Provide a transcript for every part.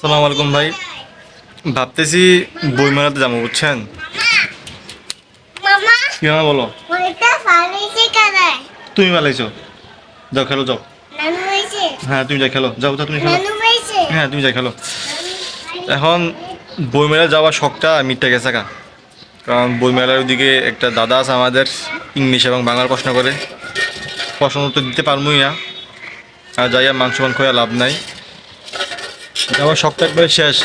সালাম আলাইকুম ভাই। ভাবতেছি বই মেলাতে যাব বুঝছেন? কি বলো? তুমি পালাইছো যাও খেলো যাও। হ্যাঁ তুমি যাই খেলো। যাও যাও তুমি খেলো। হ্যাঁ তুমি যাই খেলো। এখন বই মেলা যাওয়ার শখটা মিটটা গেছে কা কারণ বই মেলার ওদিকে একটা দাদা আছে আমাদের ইংলিশ এবং বাংলার প্রশ্ন করে। প্রশ্ন উত্তর দিতে পারবই না। আর যাই আর মাংস মাংস লাভ নাই। যাওয়ার শখটা একবারে শেষ।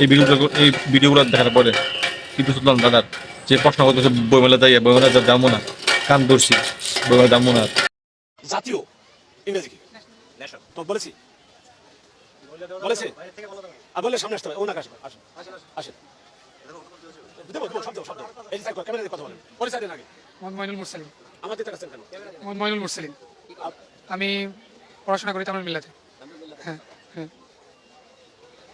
এই ভিডিওগুলো এই ভিডিওগুলো দেখার পরে কিন্তু শুনলাম দাদার যে প্রশ্ন করতেছে বই মেলা যাই বই মেলা যাব না। কান ধরছি বই মেলা যাব না। জাতীয় ইংরেজি কি? তো বলেছি। বলেছে। আর বললে সামনে আসতে হবে ওনাকে আসবে আসেন। আসেন। দেবো দেবো শব্দ শব্দ। এই সাইড ক্যামেরা দিয়ে কথা বলেন। পরিচয় দিন আগে। মোহাম্মদ মুরসালিন। আমাদের কাছে কেন? মোহাম্মদ মুরসালিন। আমি পড়াশোনা করি তামিল মিল্লাতে।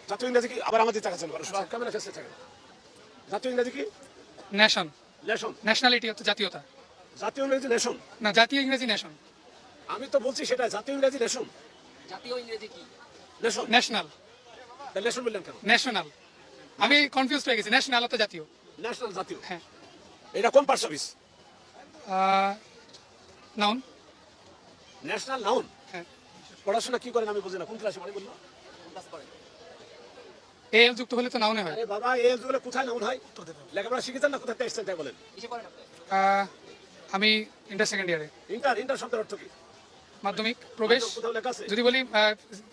জাতীয় ইংরেজি কি আবার আমাদের টাকা চলবে ক্যামেরা ফেসে থাকে। জাতীয় ইংরেজি কি? ন্যাশন নেশন ন্যাশনালিটি হচ্ছে জাতীয়তা। জাতীয় ইংরেজি নেশন না জাতীয় ইংরেজি ন্যাশন আমি তো বলছি সেটা জাতীয় ইংরেজি নেশন জাতীয় ইংরেজি কি? নেশন ন্যাশনাল নেশন বললেন কেন? ন্যাশনাল আমি কনফিউজ হয়ে গেছি ন্যাশনাল হচ্ছে জাতীয়। ন্যাশনাল জাতীয়। হ্যাঁ। এটা কোন part service noun national noun হ্যাঁ। পড়াশোনা কি করেন আমি বুঝি না কোন ক্লাসে পড়ি বলল এ এল যুক্ত হলে তো নাউনে হয়। আরে বাবা এই যুগে কোথায় নাউন হয়? লেখাপড়া শিখেছেন না? কোথায় এসেছেন তাই বলেন? আমি ইন্টার সেকেন্ড ইয়ারে ইন্টার ইন্টার শব্দের অর্থ কি? মাধ্যমিক প্রবেশ। কোথাও যদি বলি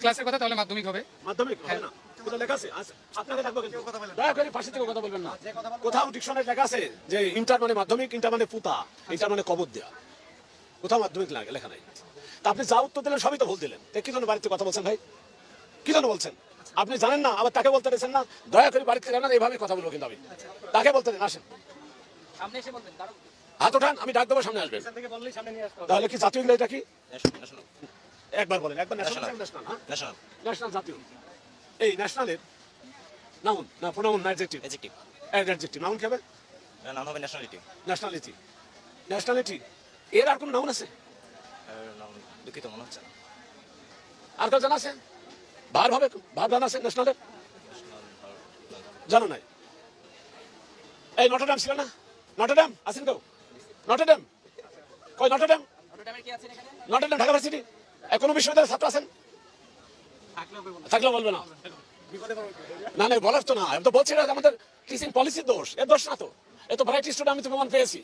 ক্লাসের কথা তাহলে মাধ্যমিক হবে। মাধ্যমিক হবে না? কোথাও লেখা আছে? আচ্ছা, আপনাকে ডাকবো কিন্তু। দয়া করে পাশে থেকে কথা বলবেন না। কোথাও ডিকশনারি লেখা আছে যে ইন্টার মানে মাধ্যমিক ইন্টার মানে পুতা ইন্টার মানে কবর দেয়া। কোথাও মাধ্যমিক লাগে লেখা নাই। তা আপনি যা উত্তর দিলেন সবই তো ভুল দিলেন। কি জন্য বাড়িতে কথা বলছেন ভাই? কি জন্য বলছেন? আপনি জানেন না আবার তাকে বলতে দিয়েছেন না দয়া করে বাড়িতে জানান এইভাবে কথা বলব কিন্তু আমি। তাকে বলতে দিন আসেন। হাত ওঠান আমি ডাক দেবো সামনে আসবেন। তাহলে কি জাতীয় ইংরেজিটা কি? একবার বলেন একবার ন্যাশনাল ন্যাশনাল হ্যাঁ? জাতীয়। এই ন্যাশনালের নাউন না প্রোনাউন না অ্যাডজেক্টিভ এজেক্টিভ অ্যাডজেক্টিভ নাউন কি হবে? নাম হবে ন্যাশনালিটি ন্যাশনালিটি ন্যাশনালিটি এর আর কোন নাউন আছে? দুঃখিত মনে হচ্ছে আর কেউ জানা আছে? ভার হবে? ভার জানা আছে ন্যাশনালের জানো নাই? এই নটরডাম ছিল না? নটরডাম আছেন কেউ? নটরডাম কই নটরডাম নটরডাম ঢাকা ভার্সিটি কোন বিশ্ববিদ্যালয়ের ছাত্র আছেন? থাকলেও বলবে না। না। না বলার তো না। আমি তো বলছি না আমাদের টিচিং পলিসির দোষ। এর দোষ না তো। এ তো ভ্যারাইটি স্টুডেন্ট আমি তো প্রমাণ পেয়েছি।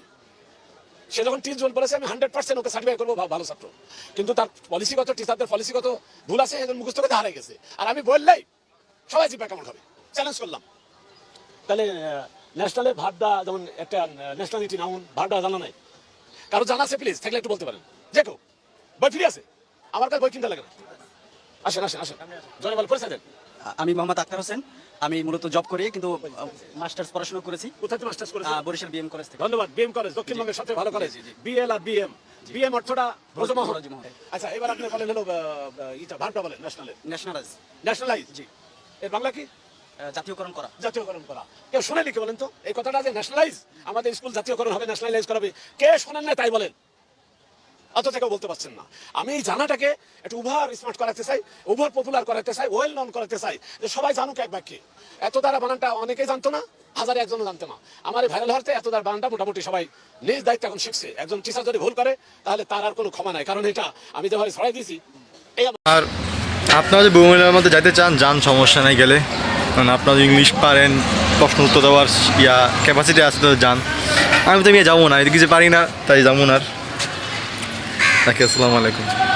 সে যখন টিচ জোন বলেছে, আমি হান্ড্রেড পার্সেন্ট ওকে সার্টিফাই করব ভালো ছাত্র। কিন্তু তার পলিসিগত টিচারদের পলিসিগত ভুল আছে, এদের মুখস্থ করতে হারিয়ে গেছে। আর আমি বললেই সবাই জিপে কেমন হবে চ্যালেঞ্জ করলাম। তাহলে ন্যাশনালের ভাবটা যেমন একটা ন্যাশনালিটি নাউন ভাবটা জানা নাই। কারও জানা আছে প্লিজ থাকলে একটু বলতে পারেন। যে কেউ। বই ফ্রি আছে? আমার কাছে বই কিনতে লাগে না। আসেন আসেন আসেন। জনে বল পরিচয় দেন। আমি মোহাম্মদ আক্তার হোসেন। আমি মূলত জব করি কিন্তু মাস্টার্স পড়াশোনা করেছি। কোথায় মাস্টার্স করেছেন আহ, বরিশাল বিএম কলেজ থেকে। ধন্যবাদ বিএম কলেজ দক্ষিণবঙ্গের সবচেয়ে ভালো কলেজ বিএল আর বিএম বিএম অর্থটা ব্রজমোহন ব্রজমোহন। আচ্ছা এবার আপনি বলেন হলো ইটা ভাবটা বলেন ন্যাশনালের ন্যাশনালাইজ ন্যাশনালাইজ জি। এর বাংলা কি? জাতীয়করণ করা। জাতীয়করণ করা। কেউ শোনেনি কি বলেন তো? এই কথাটা যে ন্যাশনালাইজ আমাদের স্কুল জাতীয়করণ হবে ন্যাশনালাইজ করাবে। কে শোনেন না তাই বলেন। অত থেকে বলতে পারছেন না। আমি এই জানাটাকে একটু উভার স্মার্ট করাতে চাই, উভার পপুলার করাতে চাই, ওয়েল নন করাতে চাই, যে সবাই জানুক এক বাক্যে। এত দ্বারা বানানটা অনেকেই জানতো না, হাজারে একজনও জানতো না। আমার এই ভাইরাল হওয়াতে এত দ্বারা বানানটা মোটামুটি সবাই নিজ দায়িত্ব এখন শিখছে। একজন টিচার যদি ভুল করে, তাহলে তার আর কোনো ক্ষমা নাই। কারণ এটা আমি যেভাবে ছড়াই দিয়েছি, এই আর আপনারা যদি বইমেলার মধ্যে যাইতে চান, যান, সমস্যা নাই গেলে। কারণ আপনারা ইংলিশ পারেন, প্রশ্ন উত্তর দেওয়ার ইয়া ক্যাপাসিটি আছে তো যান। আমি তো আমি যাব না, এদিকে যে পারি না, তাই যাব না আর। তাকে আসসালামু আলাইকুম।